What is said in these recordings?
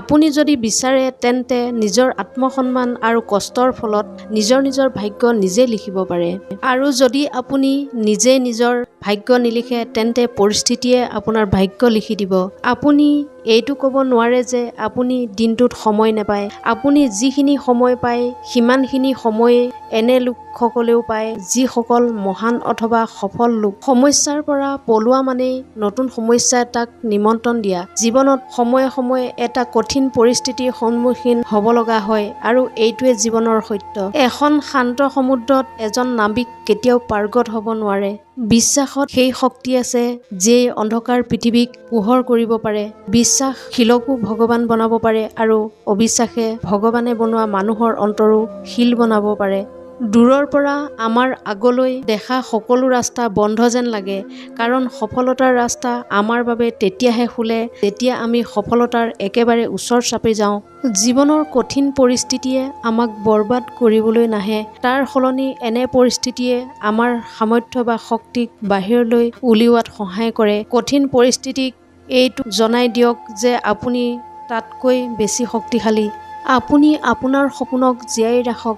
আপুনি যদি বিচাৰে তেন্তে নিজৰ আত্মসন্মান আৰু কষ্টৰ ফলত নিজৰ নিজৰ ভাগ্য নিজে লিখিব পাৰে। আৰু যদি আপুনি নিজে নিজৰ ভাগ্য নিলিখে তেন্তে পৰিস্থিতিয়ে আপোনাৰ ভাগ্য লিখি দিব। আপুনি এইটো ক'ব নোৱাৰে যে আপুনি দিনটোত সময় নাপায়। আপুনি যিখিনি সময় পায় সিমানখিনি সময়ে এনে লোকসকলেও পায় যিসকল মহান অথবা সফল লোক। সমস্যাৰ পৰা পলোৱা মানেই নতুন সমস্যা এটাক নিমন্ত্ৰণ দিয়া। জীৱনত সময়ে সময়ে এটা কঠিন পৰিস্থিতিৰ সন্মুখীন হ'ব লগা হয় আৰু এইটোৱে জীৱনৰ সত্য। এখন শান্ত সমুদ্ৰত এজন নাবিক কেতিয়াও পাৰ্গত হ'ব নোৱাৰে। বিশ্বাসত সেই শক্তি আছে যিয়ে অন্ধকাৰ পৃথিৱীক পোহৰ কৰিব পাৰে। বিশ্বাস শিলকো ভগৱান বনাব পাৰে আৰু অবিশ্বাসে ভগৱানে বনোৱা মানুহৰ অন্তৰো শিল বনাব পাৰে। দূৰৰ পৰা আমাৰ আগলৈ দেখা সকলো ৰাস্তা বন্ধ যেন লাগে কাৰণ সফলতাৰ ৰাস্তা আমাৰ বাবে তেতিয়াহে খোলে যেতিয়া আমি সফলতাৰ একেবাৰে ওচৰ চাপি যাওঁ। জীৱনৰ কঠিন পৰিস্থিতিয়ে আমাক বৰবাদ কৰিবলৈ নাহে তাৰ সলনি এনে পৰিস্থিতিয়ে আমাৰ সামৰ্থ্য বা শক্তিক বাহিৰলৈ উলিওৱাত সহায় কৰে। কঠিন পৰিস্থিতিক এইটো জনাই দিয়ক যে আপুনি তাতকৈ বেছি শক্তিশালী। আপুনি আপোনাৰ সপোনক জীয়াই ৰাখক।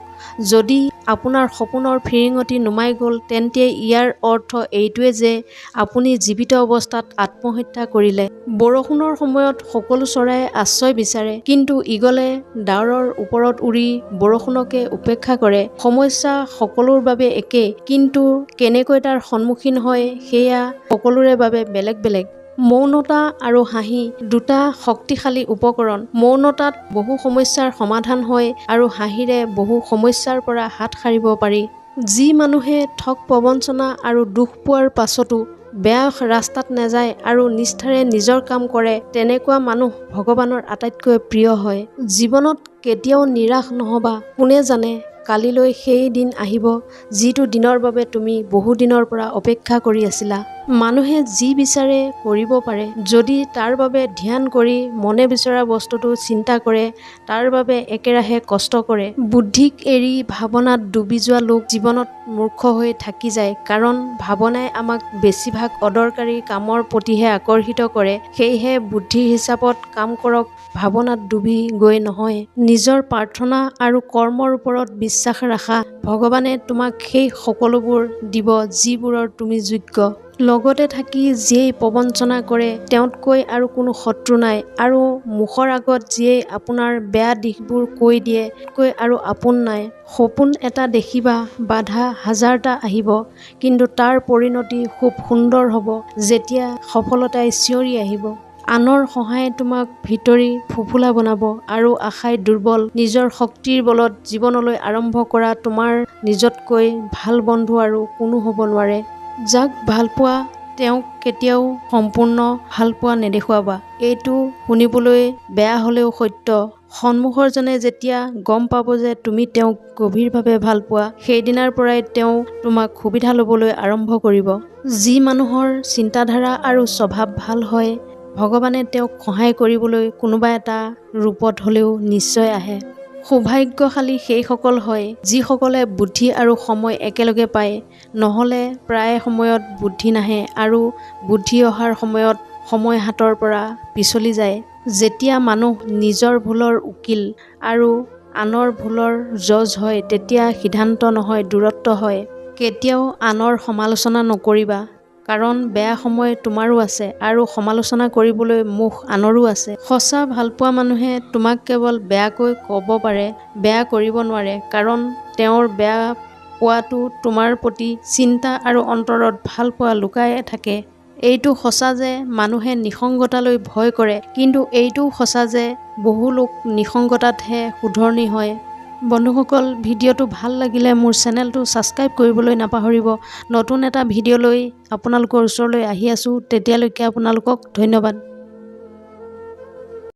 যদি আপোনাৰ সপোনৰ ফিৰিঙতি নুমাই গ'ল তেন্তে ইয়াৰ অৰ্থ এইটোৱে যে আপুনি জীৱিত অৱস্থাত আত্মহত্যা কৰিলে। বৰষুণৰ সময়ত সকলো চৰায়ে আশ্ৰয় বিচাৰে কিন্তু ঈগলে ডাৱৰৰ ওপৰত উৰি বৰষুণকে উপেক্ষা কৰে। সমস্যা সকলোৰ বাবে একে কিন্তু কেনেকৈ তাৰ সন্মুখীন হয় সেয়া সকলোৰে বাবে বেলেগ বেলেগ। মৌনতা আৰু হাঁহি দুটা শক্তিশালী উপকৰণ। মৌনতাত বহু সমস্যাৰ সমাধান হয় আৰু হাঁহিৰে বহু সমস্যাৰ পৰা হাত সাৰিব পাৰি। যি মানুহে ঠগ প্ৰবঞ্চনা আৰু দুখ পোৱাৰ পাছতো বেয়া ৰাস্তাত নাযায় আৰু নিষ্ঠাৰে নিজৰ কাম কৰে তেনেকুৱা মানুহ ভগৱানৰ আটাইতকৈ প্ৰিয় হয়। জীৱনত কেতিয়াও নিৰাশ নহ'বা কোনে জানে? কালিলৈ সেই দিন আহিব যিটো দিনৰ বাবে তুমি বহুদিনৰ পৰা অপেক্ষা কৰি আছিলা। মানুহে যি বিচাৰে কৰিব পাৰে যদি তাৰ বাবে ধ্যান কৰি মনে বিচৰা বস্তুটো চিন্তা কৰে তাৰ বাবে একেৰাহে কষ্ট কৰে। বুদ্ধিক এৰি ভাৱনাত ডুবি যোৱা লোক জীৱনত মূৰ্খ হৈ থাকি যায় কাৰণ ভাৱনাই আমাক বেছিভাগ অদৰকাৰী কামৰ প্ৰতিহে আকৰ্ষিত কৰে। সেয়েহে বুদ্ধিৰ হিচাপত কাম কৰক ভাৱনাত ডুবি গৈ নহয়। নিজৰ প্ৰাৰ্থনা আৰু কৰ্মৰ ওপৰত বিশ্বাস ৰাখা ভগৱানে তোমাক সেই সকলোবোৰ দিব যিবোৰৰ তুমি যোগ্য। লগতে থাকি যিয়েই প্ৰবঞ্চনা কৰে তেওঁতকৈ আৰু কোনো শত্ৰু নাই। আৰু মুখৰ আগত যিয়েই আপোনাৰ বেয়া দিশবোৰ কৈ দিয়ে কৈ আৰু আপোন নাই। সপোন এটা দেখিবা বাধা হাজাৰটা আহিব। কিন্তু তাৰ পৰিণতি খুব সুন্দৰ হ'ব যেতিয়া সফলতাই চিঞৰি আহিব। আনৰ সহায়ে তোমাক ভিতৰি ফুফুলা বনাব আৰু আশাই দুৰ্বল নিজৰ শক্তিৰ বলত জীৱনলৈ আৰম্ভ কৰা তোমাৰ নিজতকৈ ভাল বন্ধু আৰু কোনো হ'ব নোৱাৰে। যাক ভাল পোৱা তেওঁক কেতিয়াও সম্পূৰ্ণ ভাল পোৱা নেদেখুৱাবা। এইটো শুনিবলৈ বেয়া হ'লেও সত্য। সন্মুখৰজনে যেতিয়া গম পাব যে তুমি তেওঁক গভীৰভাৱে ভাল পোৱা সেইদিনাৰ পৰাই তেওঁ তোমাক সুবিধা ল'বলৈ আৰম্ভ কৰিব। যি মানুহৰ চিন্তাধাৰা আৰু স্বভাৱ ভাল হয় ভগৱানে তেওঁক সহায় কৰিবলৈ কোনোবা এটা ৰূপত হ'লেও নিশ্চয় আহে। সৌভাগ্যশালী সেইসকল হয় যিসকলে বুদ্ধি আৰু সময় একেলগে পায়। নহ'লে প্ৰায় সময়ত বুদ্ধি নাহে আৰু বুদ্ধি অহাৰ সময়ত সময় হাতৰ পৰা পিছলি যায়। যেতিয়া মানুহ নিজৰ ভুলৰ উকিল আৰু আনৰ ভুলৰ জজ হয় তেতিয়া সিদ্ধান্ত নহয় দূৰত্ব হয়। কেতিয়াও আনৰ সমালোচনা নকৰিবা। কাৰণ বেয়া সময় তোমাৰো আছে আৰু সমালোচনা কৰিবলৈ মুখ আনৰো আছে। সঁচা ভালপোৱা মানুহে তোমাক কেৱল বেয়াকৈ ক'ব পাৰে বেয়া কৰিব নোৱাৰে কাৰণ তেওঁৰ বেয়া পোৱাটো তোমাৰ প্ৰতি চিন্তা আৰু অন্তৰত ভাল পোৱা লুকাই থাকে। এইটো সঁচা যে মানুহে নিসংগতালৈ ভয় কৰে কিন্তু এইটোও সঁচা যে বহু লোক নিসংগতাতহে শুধৰণি হয়। বন্ধুসকল ভিডিঅ'টো ভাল লাগিলে মোৰ চেনেলটো ছাবস্ক্ৰাইব কৰিবলৈ নাপাহৰিব। নতুন এটা ভিডিঅ' লৈ আপোনালোকৰ ওচৰলৈ আহি আছোঁ। তেতিয়ালৈকে আপোনালোকক ধন্যবাদ।